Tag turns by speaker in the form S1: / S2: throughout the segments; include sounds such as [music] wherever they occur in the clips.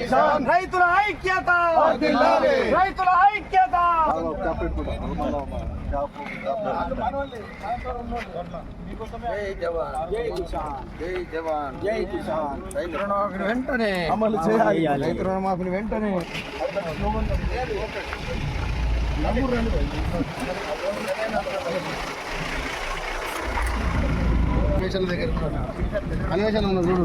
S1: కిసాన్.
S2: రైతుల ఐక్యత. రైతుల ఐక్యత.
S3: వెంటనే
S2: అమలు చేయాలి.
S3: రైతు రుణమాఫీని వెంటనే అన్వేషణ దగ్గర అన్వేషణ ఉన్న చూడు.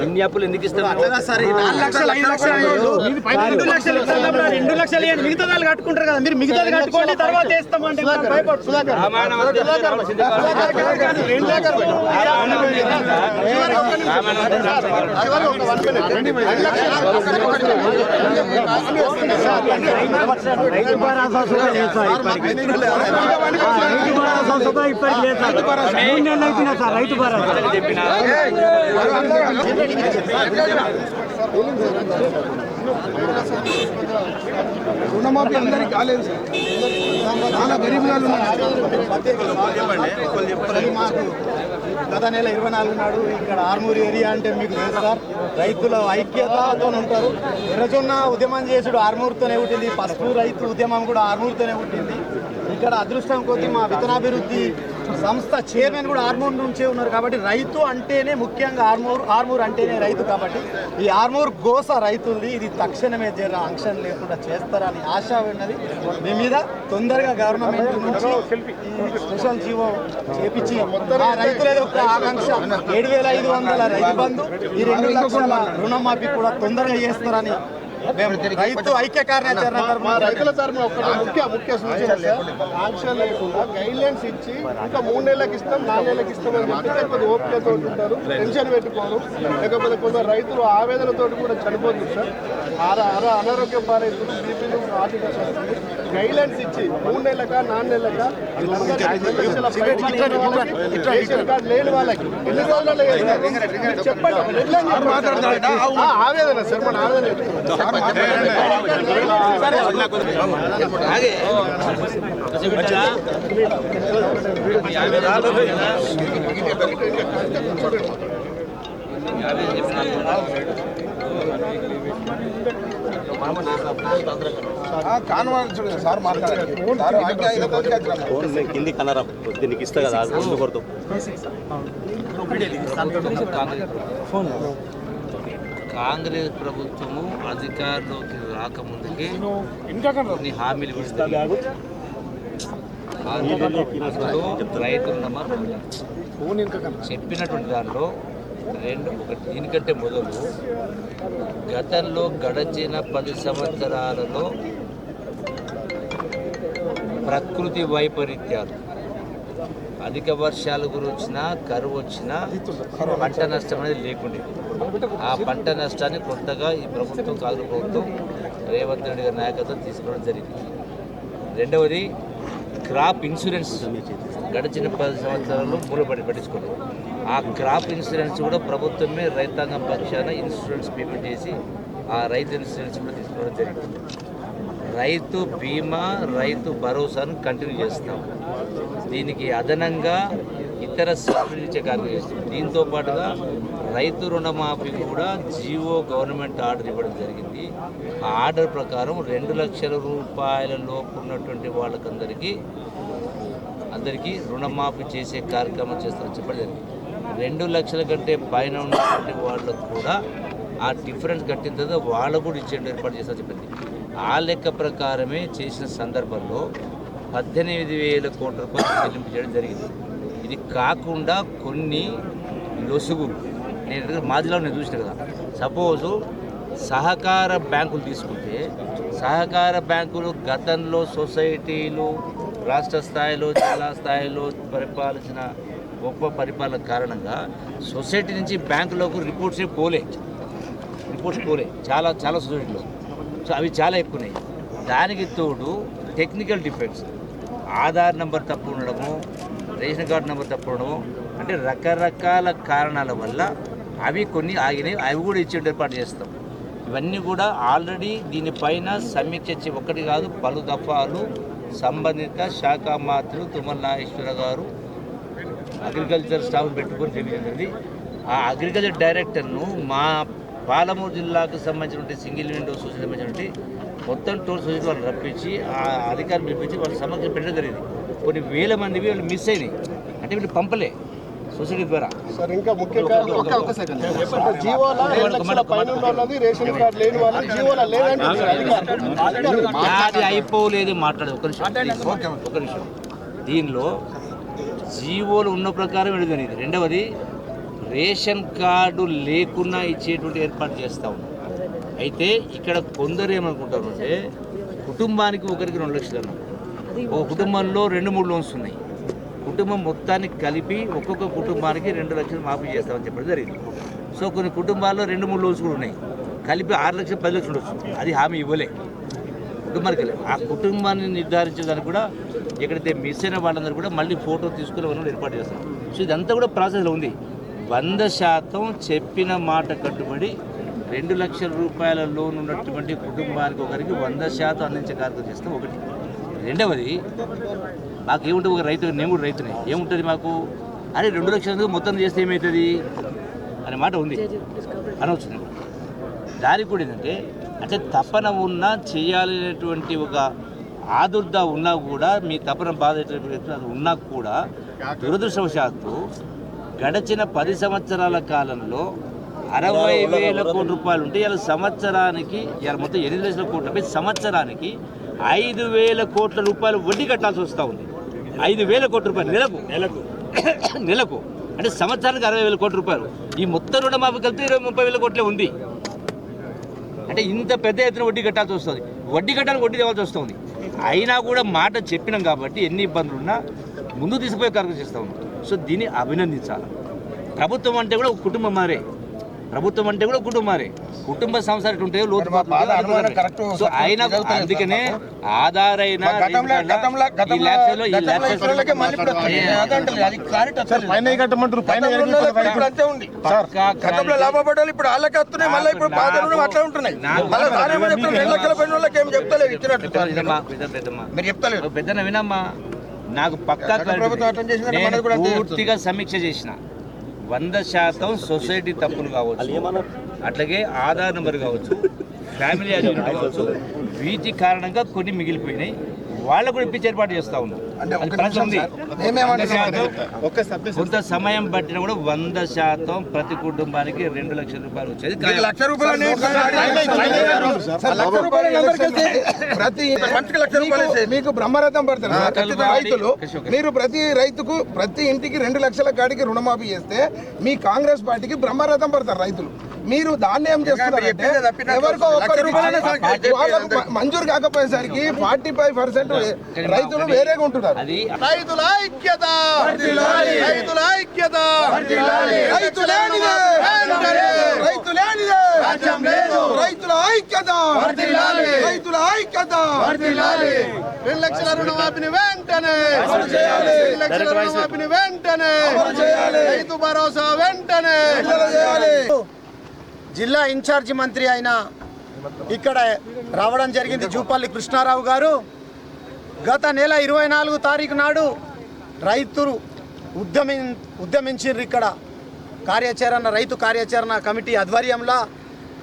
S4: ఎన్ని అప్పులు ఎందుకు
S2: రెండు లక్షలు ఇవ్వండి మిగతా వాళ్ళు కట్టుకుంటారు కదా మీరు మిగతాది కట్టుకోండి తర్వాత వేస్తామంటే. రైతు భరోసా ఇప్పటికి. లేదు సార్ భరోసా
S4: చెప్పిన
S3: రుణమాఫీ అందరికి కాలేదు సార్. చాలా గరీబ్
S5: చెప్పండి మాకు గత నెల ఇరవై నాలుగు నాడు ఇక్కడ ఆర్మూరి ఏరియా అంటే మీకు తెలుసు సార్. రైతుల ఐక్యతతో ఉంటారు. ఎర్రజొన్న ఉద్యమం చేసుడు ఆర్మూరుతోనే పుట్టింది. పసుపు రైతు ఉద్యమం కూడా ఆర్మూరుతోనే పుట్టింది. ఇక్కడ అదృష్టం కొద్దీ మా విత్తనాభివృద్ధి సంస్థ చైర్మన్ కూడా ఆర్మూర్ నుంచే ఉన్నారు కాబట్టి రైతు అంటేనే ముఖ్యంగా ఆర్మూర్ ఆర్మూర్ అంటేనే రైతు కాబట్టి ఈ ఆర్మూర్ గోస రైతుంది ఇది తక్షణమే జర ఆంక్షన్ లేకుండా చేస్తారని ఆశ ఉన్నది. మీ మీద తొందరగా గవర్నమెంట్ నుంచి స్పెషల్ జీవో చేపించి రైతుల యొక్క ఆకాంక్ష. ఏడు వేల ఐదు వందల రైతు బంధు ఈ రెండు లక్షల రుణమాఫీ కూడా తొందరగా చేస్తారని రైతు ఐక్య కార్యాచరణ
S1: రైతుల తరఫున ఒకటి ముఖ్య ముఖ్య సూచన సార్. ఆంక్షన్ లేకుండా గైడ్ లైన్స్ ఇచ్చి ఇంకా మూడు నెలలకు ఇస్తాం నాలుగు నెలలకు ఇస్తాం అని చెప్పి లేకపోతే ఓపికతో ఉంటారు టెన్షన్ పెట్టుకోరు. లేకపోతే కొందరు రైతులు ఆవేదనతో కూడా చనిపోతుంది సార్. అర అనారోగ్యం పాలవుతుంది బీపీలు ఆర్థిక గైడ్ లైన్స్ ఇచ్చి మూడు నెలలక నాలుగు నెలలక లేని వాళ్ళకి ఎన్ని రోజులలో చెప్పండి. ఆవేదన సార్ మన ఆవేదన
S6: కింది కన్నరా దీనికి ఇస్తా కదా ముందు
S4: కాంగ్రెస్ ప్రభుత్వము అధికారంలోకి రాకముందుకే కొన్ని హామీలు రైతు రుణమాఫీ చెప్పినటువంటి దాంట్లో రెండు ఒకటి. దీనికంటే మొదలు గతంలో గడచిన పది సంవత్సరాలలో ప్రకృతి వైపరీత్యాలు. అధిక వర్షాల గురించిన కరువు వచ్చినా పంట నష్టం అనేది లేకుండేది ఆ పంట నష్టాన్ని కొత్తగా ఈ ప్రభుత్వం కాదు ప్రభుత్వం రేవంత్ రెడ్డి గారి నాయకత్వం తీసుకోవడం జరిగింది. రెండవది క్రాప్ ఇన్సూరెన్స్ గడిచిన పది సంవత్సరాలు మూలపడి పట్టించుకోవడం ఆ క్రాప్ ఇన్సూరెన్స్ కూడా ప్రభుత్వమే రైతాంగం పక్షాన ఇన్సూరెన్స్ పేమెంట్ చేసి ఆ రైతు ఇన్సూరెన్స్ కూడా తీసుకోవడం జరిగింది. రైతు బీమా రైతు భరోసాను కంటిన్యూ చేస్తాం. దీనికి అదనంగా ఇతర సబ్సిడీ ఇచ్చే కార్యక్రమం చేస్తాం. దీంతో పాటుగా రైతు రుణమాఫీ కూడా జీవో గవర్నమెంట్ ఆర్డర్ ఇవ్వడం జరిగింది. ఆ ఆర్డర్ ప్రకారం రెండు లక్షల రూపాయల లోపు ఉన్నటువంటి వాళ్ళకందరికీ అందరికీ రుణమాఫీ చేసే కార్యక్రమం చేస్తామని చెప్పడం జరిగింది. రెండు లక్షల కంటే పైన ఉన్నటువంటి వాళ్ళకు కూడా ఆ డిఫరెన్స్ కట్టిన తర్వాత వాళ్ళకు కూడా ఇచ్చే ఏర్పాటు చేస్తామని చెప్పింది ఆ లెక్క ప్రకారమే చేసిన సందర్భంలో పద్దెనిమిది వేల కోట్ల రూపాయలు చెల్లింపు చేయడం జరిగింది. ఇది కాకుండా కొన్ని లొసుగులు నేను మాదిలో నేను చూసిన కదా. సపోజు సహకార బ్యాంకులు తీసుకుంటే సహకార బ్యాంకులు గతంలో సొసైటీలు రాష్ట్ర స్థాయిలో జిల్లా స్థాయిలో పరిపాలించిన గొప్ప పరిపాలన కారణంగా సొసైటీ నుంచి బ్యాంకులోకి రిపోర్ట్స్ పోలే. రిపోర్ట్స్ పోలే. చాలా చాలా సొసైటీలో. సో అవి చాలా ఎక్కువ ఉన్నాయి దానికి తోడు టెక్నికల్ డిఫెక్ట్స్. ఆధార్ నెంబర్ తప్పు ఉండడము రేషన్ కార్డు నెంబర్ తప్పు ఉండడము అంటే రకరకాల కారణాల వల్ల అవి కొన్ని ఆగినవి అవి కూడా ఇచ్చి ఏర్పాటు చేస్తాం. ఇవన్నీ కూడా ఆల్రెడీ దీనిపైన సమీక్ష ఒకటి కాదు పలు దఫాలు సంబంధిత శాఖ మాత్రులు తుమ్మల నాగేశ్వర గారు అగ్రికల్చర్ స్టాఫ్ పెట్టుకొని జరిగింది. ఆ అగ్రికల్చర్ డైరెక్టర్ను మా పాలమూరు జిల్లాకు సంబంధించినటువంటి సింగిల్ విండో సొసైటీ సంబంధించినటువంటి మొత్తం టోల్ సొసైటీ వాళ్ళు రప్పించి ఆ అధికారులు పిలిపించి వాళ్ళ సమక్షం పెట్టడం జరిగింది. కొన్ని వేల మందివి వాళ్ళు మిస్ అయినాయి. అంటే వీళ్ళు పంపలే సొసైటీ ద్వారా.
S1: సార్ ఇంకా వాళ్ళది వాళ్ళది అధికారులు
S4: అది అయిపోలేదు మాట్లాడదు ఒక నిమిషం. ఒక నిమిషం. దీనిలో జీవోలు ఉన్న ప్రకారం వెళ్ళి రెండవది రేషన్ కార్డు లేకుండా ఇచ్చేటువంటి ఏర్పాటు చేస్తూ ఉన్నాం. అయితే ఇక్కడ కొందరు ఏమనుకుంటారు అంటే కుటుంబానికి ఒకరికి రెండు లక్షలు అన్నాం ఒక కుటుంబంలో రెండు మూడు లోన్స్ ఉన్నాయి. కుటుంబం మొత్తానికి కలిపి ఒక్కొక్క కుటుంబానికి రెండు లక్షలు మాఫీ చేస్తామని చెప్పడం జరిగింది. సో కొన్ని కుటుంబాల్లో రెండు మూడు లోన్స్ కూడా ఉన్నాయి. కలిపి ఆరు లక్షలు పది లక్షలు ఉండొచ్చు. అది హామీ ఇవ్వలే. కుటుంబానికి ఆ కుటుంబాన్ని నిర్ధారించేదానికి కూడా ఎక్కడైతే మిస్ అయిన వాళ్ళందరూ కూడా మళ్ళీ ఫోటో తీసుకుని వాళ్ళని ఏర్పాటు చేస్తాం సో ఇదంతా కూడా ప్రాసెస్లో ఉంది. వంద శాతం చెప్పిన మాట కట్టుబడి రెండు లక్షల రూపాయల లోన్ ఉన్నటువంటి కుటుంబానికి ఒకరికి వంద శాతం అందించే కార్యక్రమం చేస్తాం ఒకటి. రెండవది మాకు ఏముంటుంది ఒక రైతు నేను కూడా రైతునే ఏముంటుంది మాకు? అరే రెండు లక్షల మొత్తం చేస్తే ఏమవుతుంది అనే మాట ఉంది. అనవచ్చు. దానికి కూడా ఏంటంటే అంటే తపన ఉన్నా చేయాలనేటువంటి ఒక ఆదుర్ద ఉన్నా కూడా మీ తపన బాధ అది ఉన్నా కూడా దురదృష్టవశాత్తు గడిచిన పది సంవత్సరాల కాలంలో అరవై వేల కోట్ల రూపాయలు ఉంటే ఇలా సంవత్సరానికి ఇలా మొత్తం ఎనిమిది లక్షల కోట్లపై సంవత్సరానికి ఐదు వేల కోట్ల రూపాయలు వడ్డీ కట్టాల్సి వస్తూ ఉంది. ఐదు వేల కోట్ల రూపాయలు నెలకు. నెలకు. [coughs] నెలకు. అంటే సంవత్సరానికి అరవై వేల కోట్ల రూపాయలు. ఈ మొత్తం రుణమాఫీ కలిపి ఇరవై ముప్పై వేల కోట్లే ఉంది. అంటే ఇంత పెద్ద ఎత్తున వడ్డీ కట్టాల్సి వస్తుంది. వడ్డీ కట్టాలి వడ్డీ తేవాల్సి వస్తుంది. అయినా కూడా మాట చెప్పినాం కాబట్టి ఎన్ని ఇబ్బందులు ఉన్నా ముందు తీసుకుపోయే కార్యక్రమం చేస్తా ఉన్నాం. సో దీన్ని అభినందించాలి. ప్రభుత్వం అంటే కూడా ఒక కుటుంబం మారే. ప్రభుత్వం అంటే కూడా కుటుంబం మారే. కుటుంబ సంస్థలు ఎట్లా ఉంటాయో లోతు సో అయినా అందుకనే ఆధారైన
S3: గతంలో ఇప్పుడు వాళ్ళకి వస్తున్నాయి మళ్ళీ ఇప్పుడు అట్లా ఉంటున్నాయి. మళ్ళీ ఏం చెప్తలేదు ఇచ్చినట్టు.
S4: పెద్ద-.
S3: మీరు
S4: వినమ్మా. నాకు పక్కా నేను పూర్తిగా సమీక్ష చేసిన. వంద శాతం సొసైటీ తప్పులు కావచ్చు. అట్లాగే ఆధార్ నెంబర్ కావచ్చు ఫ్యామిలీ అకౌంట్ కావచ్చు వీటి కారణంగా కొన్ని మిగిలిపోయినాయి. వాళ్ళకు కూడా ఇప్పించి ఏర్పాటు చేస్తా ఉన్నాం. కొంత సమయం పట్టినా కూడా వంద శాతం ప్రతి కుటుంబానికి రెండు లక్షల రూపాయలు వచ్చేది.
S3: లక్ష రూపాయలు సార్, లక్ష రూపాయలు అందరికీ వెళ్తే ప్రతి మనిషికి లక్ష రూపాయలు ఇస్తే మీకు బ్రహ్మరథం రైతులు మీరు ప్రతి రైతుకు ప్రతి ఇంటికి రెండు లక్షల కాడికి రుణమాఫీ చేస్తే మీ కాంగ్రెస్ పార్టీకి బ్రహ్మరథం పడతారు రైతులు. మీరు దాన్ని ఏం ఎవరికో మ- మంజూరు కాకపోయేసరికి ఫార్టీ ఫైవ్ పర్సెంట్ రైతులు వేరేగా ఉంటున్నారు.
S4: అది
S1: రైతుల ఐక్యత! రైతుల ఐక్యత!
S3: రైతుల ఐక్యత! రైతుల ఐక్యత!
S1: రెండు లక్షల రుణమాఫీని వెంటనే! రెండు లక్షల రుణమాఫీని వెంటనే! రైతు భరోసా వెంటనే!
S3: చేయాలి.
S5: జిల్లా ఇన్ఛార్జి మంత్రి అయిన ఇక్కడ రావడం జరిగింది జూపల్లి కృష్ణారావు గారు. గత నెల ఇరవై నాలుగు తారీఖు నాడు రైతులు ఉద్యమి ఉద్యమించారు ఇక్కడ. కార్యాచరణ రైతు కార్యాచరణ కమిటీ ఆధ్వర్యంలో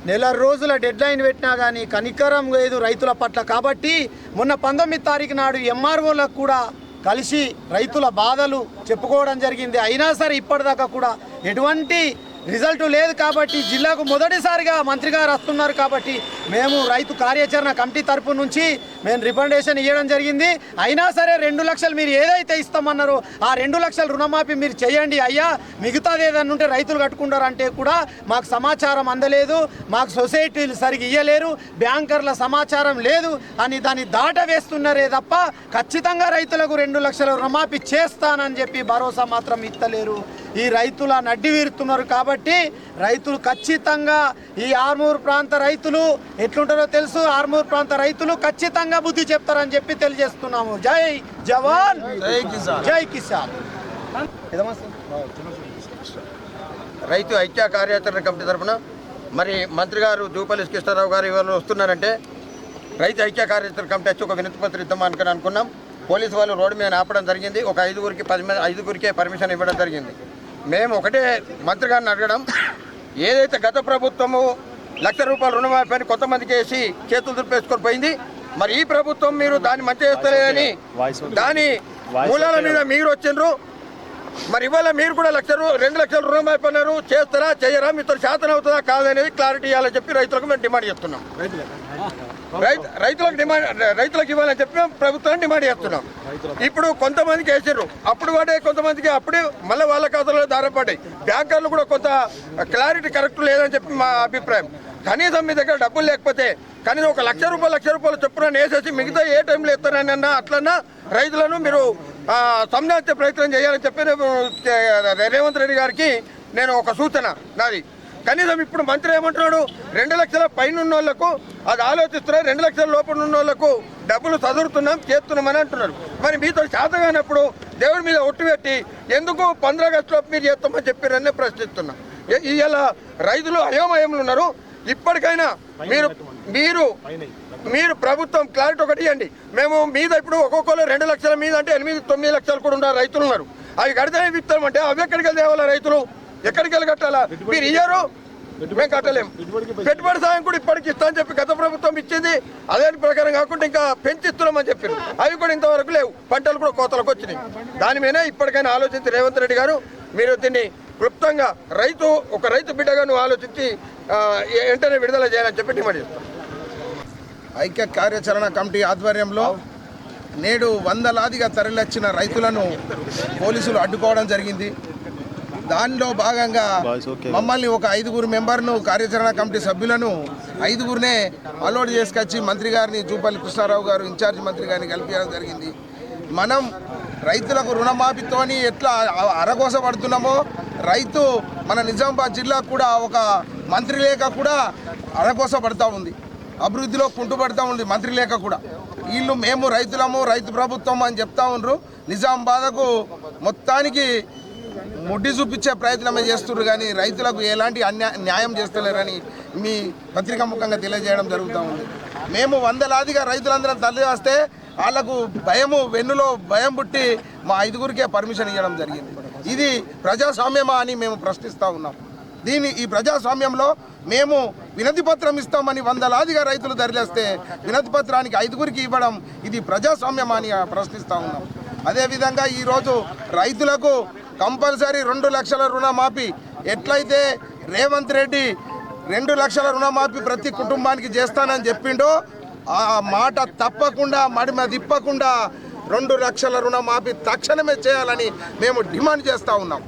S5: నెల రోజుల డెడ్లైన్ పెట్టినా కానీ కనికరం లేదు రైతుల పట్ల కాబట్టి మొన్న పంతొమ్మిది తారీఖు నాడు ఎంఆర్ఓలకు కూడా కలిసి రైతుల బాధలు చెప్పుకోవడం జరిగింది. అయినా సరే ఇప్పటిదాకా కూడా ఎటువంటి రిజల్ట్ లేదు కాబట్టి జిల్లాకు మొదటిసారిగా మంత్రి గారు వస్తున్నారు కాబట్టి మేము రైతు కార్యాచరణ కమిటీ తరపు నుంచి మేము రికమెండేషన్ ఇవ్వడం జరిగింది. అయినా సరే రెండు లక్షలు మీరు ఏదైతే ఇస్తామన్నారో ఆ రెండు లక్షల రుణమాఫీ మీరు చేయండి అయ్యా. మిగతాది ఏదన్నా ఉంటే రైతులు కట్టుకుంటారంటే కూడా మాకు సమాచారం అందలేదు. మాకు సొసైటీలు సరిగ్గా ఇయ్యలేరు. బ్యాంకర్ల సమాచారం లేదు అని దాన్ని దాట వేస్తున్నారే తప్ప ఖచ్చితంగా రైతులకు రెండు లక్షల రుణమాఫీ చేస్తానని చెప్పి భరోసా మాత్రం ఇస్తలేరు. ఈ రైతుల నడ్డి వీరుతున్నారు కాబట్టి రైతులు ఖచ్చితంగా ఈ ఆర్మూర్ ప్రాంత రైతులు ఎట్లుంటారో తెలుసు. ఆర్మూర్ ప్రాంత రైతులు ఖచ్చితంగా బుద్ధి చెప్తారని చెప్పి తెలియజేస్తున్నాము. జై జవాన్!
S3: జై కిసాన్?
S7: రైతు ఐక్య కార్యాచరణ కమిటీ తరఫున మరి మంత్రి గారు జూపల్లి కృష్ణారావు గారు ఇవాళ వస్తున్నారంటే రైతు ఐక్య కార్యాచరణ కమిటీ వచ్చి ఒక వినతి పత్రం ఇద్దాం అనుకుని అనుకున్నాం. పోలీసు వాళ్ళు రోడ్డు మీద ఆపడం జరిగింది. ఒక ఐదుగురికి పది మంది ఐదుగురికే పర్మిషన్ ఇవ్వడం జరిగింది. మేము ఒకటే మంత్రి గారిని అడగడం ఏదైతే గత ప్రభుత్వము లక్ష రూపాయల రుణమాఫీ అని కొంతమందికి వేసి చేతులు దులిపేసుకొని పోయింది మరి ఈ ప్రభుత్వం మీరు దాన్ని మంచి చేస్తలేదని దాని మూలాల మీద మీరు వచ్చిండ్రు. మరి ఇవాళ మీరు కూడా లక్ష రూ రెండు లక్షల రుణమాఫీ అన్నారు చేస్తారా చేయరా మీతో శాతం అవుతుందా కాదనేది క్లారిటీ ఇవ్వాలని చెప్పి రైతులకు మేము డిమాండ్ చేస్తున్నాం. రైతు రైతులకు డిమాండ్ రైతులకు ఇవ్వాలని చెప్పి మేము ప్రభుత్వాన్ని డిమాండ్ చేస్తున్నాం. ఇప్పుడు కొంతమందికి వేసారు అప్పుడు పడే కొంతమందికి అప్పుడే మళ్ళీ వాళ్ళ ఖాతాలో దారపడ్డాయి బ్యాంకర్లు కూడా కొంత క్లారిటీ కరెక్ట్ లేదని చెప్పి మా అభిప్రాయం. కనీసం మీ దగ్గర డబ్బులు లేకపోతే కనీసం ఒక లక్ష రూపాయలు లక్ష రూపాయలు చొప్పున వేసేసి మిగతా ఏ టైంలో ఇస్తారని అన్నా అట్లన్నా రైతులను మీరు సంధానించే ప్రయత్నం చేయాలని చెప్పి రేవంత్ రెడ్డి గారికి నేను ఒక సూచన. నాది. కనీసం ఇప్పుడు మంత్రి ఏమంటున్నాడు? రెండు లక్షల పైన ఉన్న వాళ్ళకు అది ఆలోచిస్తున్నారు రెండు లక్షల లోపల ఉన్న వాళ్ళకు డబ్బులు చదువుతున్నాం చేస్తున్నామని అంటున్నారు. మరి మీతో శాత కానప్పుడు దేవుడి మీద ఒట్టు పెట్టి ఎందుకు పంద్ర ఆగస్టులో మీరు చేస్తామని చెప్పారని ప్రశ్నిస్తున్నాం. ఇవాళ రైతులు అయోమయంలో ఉన్నారు. ఇప్పటికైనా మీరు మీరు మీరు ప్రభుత్వం క్లారిటీ ఒకటి ఇవ్వండి. మేము మీద ఇప్పుడు ఒక్కొక్కరు రెండు లక్షల మీద అంటే ఎనిమిది తొమ్మిది లక్షలు కూడా ఉన్నారు రైతులు ఉన్నారు. అవి కడితేనే ఇస్తామంటే అవి ఎక్కడికి వెళ్ళి తేవాలా రైతులు ఎక్కడికి వెళ్ళి కట్టాలా? మీరు ఇయ్యారు. మేము కట్టలేము పెట్టుబడి సాయం కూడా ఇప్పటికి ఇస్తా అని చెప్పి గత ప్రభుత్వం ఇచ్చింది. అదే ప్రకారం కాకుండా ఇంకా పెంచిస్తున్నామని చెప్పారు. అవి కూడా ఇంతవరకు లేవు. పంటలు కూడా కోతలకు వచ్చినాయి. దాని మీద ఇప్పటికైనా ఆలోచించి రేవంత్ రెడ్డి గారు మీరు దీన్ని క్లుప్తంగా రైతు ఒక రైతు బిడ్డగా నువ్వు ఆలోచించి వెంటనే విడుదల చేయాలని చెప్పి డిమాండ్ చేస్తాం
S3: ఐక్య కార్యాచరణ కమిటీ ఆధ్వర్యంలో నేడు వందలాదిగా తరలివచ్చిన రైతులను పోలీసులు అడ్డుకోవడం జరిగింది. దానిలో భాగంగా మమ్మల్ని ఒక ఐదుగురు మెంబర్ను కార్యాచరణ కమిటీ సభ్యులను ఐదుగురినే అలోడ్ చేసుకొచ్చి మంత్రి గారిని జూపల్లి కృష్ణారావు గారు ఇన్ఛార్జ్ మంత్రి గారిని కలిపించడం జరిగింది. మనం రైతులకు రుణమాఫీతోని ఎట్లా అ- అరగోసపడుతున్నామో రైతు మన నిజామాబాద్ జిల్లా కూడా ఒక మంత్రి లేక కూడా అరగోసపడతా ఉంది. అభివృద్ధిలో కుంటుపడతా ఉంది మంత్రి లేక కూడా. వీళ్ళు మేము రైతులము రైతు ప్రభుత్వం అని చెప్తా ఉండ్రు. నిజామాబాద్కు మొత్తానికి ముడ్డి చూపించే ప్రయత్నమే చేస్తున్నారు కానీ రైతులకు ఎలాంటి అన్యా న్యాయం చేస్తలేరని మీ పత్రికా ముఖంగా తెలియజేయడం జరుగుతూ ఉంది. మేము వందలాదిగా రైతులందరం తల్లి వస్తే వాళ్ళకు భయము వెన్నులో భయం పుట్టి మా ఐదుగురికే పర్మిషన్ ఇవ్వడం జరిగింది. ఇది ప్రజాస్వామ్యమా అని మేము ప్రశ్నిస్తూ ఉన్నాం. దీని ఈ ప్రజాస్వామ్యంలో మేము వినతి పత్రం ఇస్తామని వందలాదిగా రైతులు ధరలేస్తే వినతి పత్రానికి ఐదుగురికి ఇవ్వడం ఇది ప్రజాస్వామ్యమా అని ప్రశ్నిస్తూ ఉన్నాం. అదేవిధంగా ఈరోజు రైతులకు కంపల్సరీ రెండు లక్షల రుణమాఫీ. ఎట్లయితే రేవంత్ రెడ్డి రెండు లక్షల రుణమాఫీ ప్రతి కుటుంబానికి చేస్తానని చెప్పిండో ఆ మాట తప్పకుండా మడిమ తిప్పకుండా రెండు లక్షల రుణమాఫీ తక్షణమే చేయాలని మేము డిమాండ్ చేస్తూ ఉన్నాం.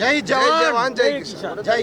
S5: జై
S3: జై
S5: జవాన్.
S3: జై.
S5: జై